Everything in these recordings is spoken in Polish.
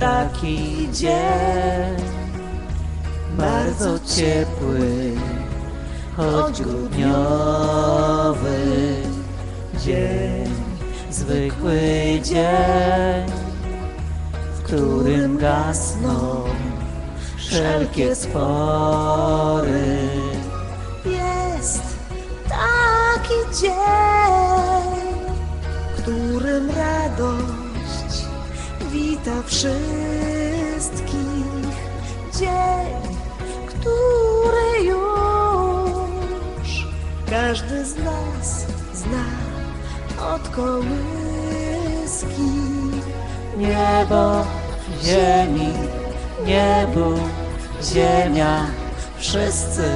taki dzień, bardzo ciepły, choć grudniowy dzień, zwykły dzień, w którym gasną wszelkie spory. Jest taki dzień, wita wszystkich. Dzień, który już każdy z nas zna od kołyski. Niebo, ziemi, niebu, ziemia, wszyscy,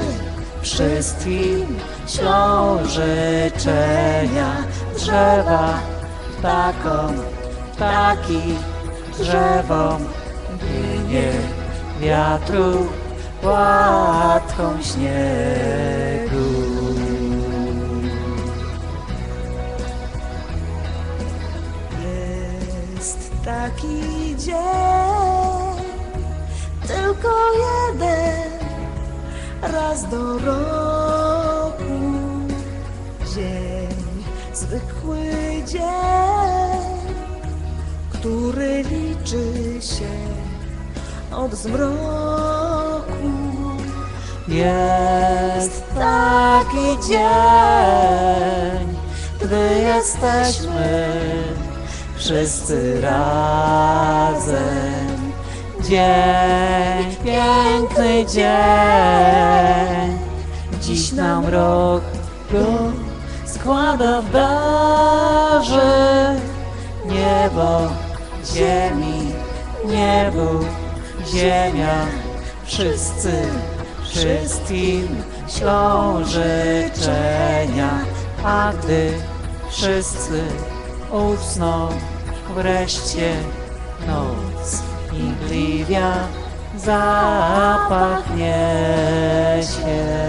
wszystkim ślą życzenia. Drzewa, ptakom, ptaki, drzewom, ginie wiatru, płatką śniegu. Jest taki dzień, tylko jeden raz do roku. Dzień, zwykły dzień, który liczy się od zmroku. Jest taki dzień, gdy jesteśmy wszyscy razem. Dzień, piękny dzień, dziś nam rok go składa w darze. Niebo, ziemi, niebu, ziemia, wszyscy, wszystkim ślą życzenia, a gdy wszyscy usną, wreszcie noc mgliwia zapachnie się.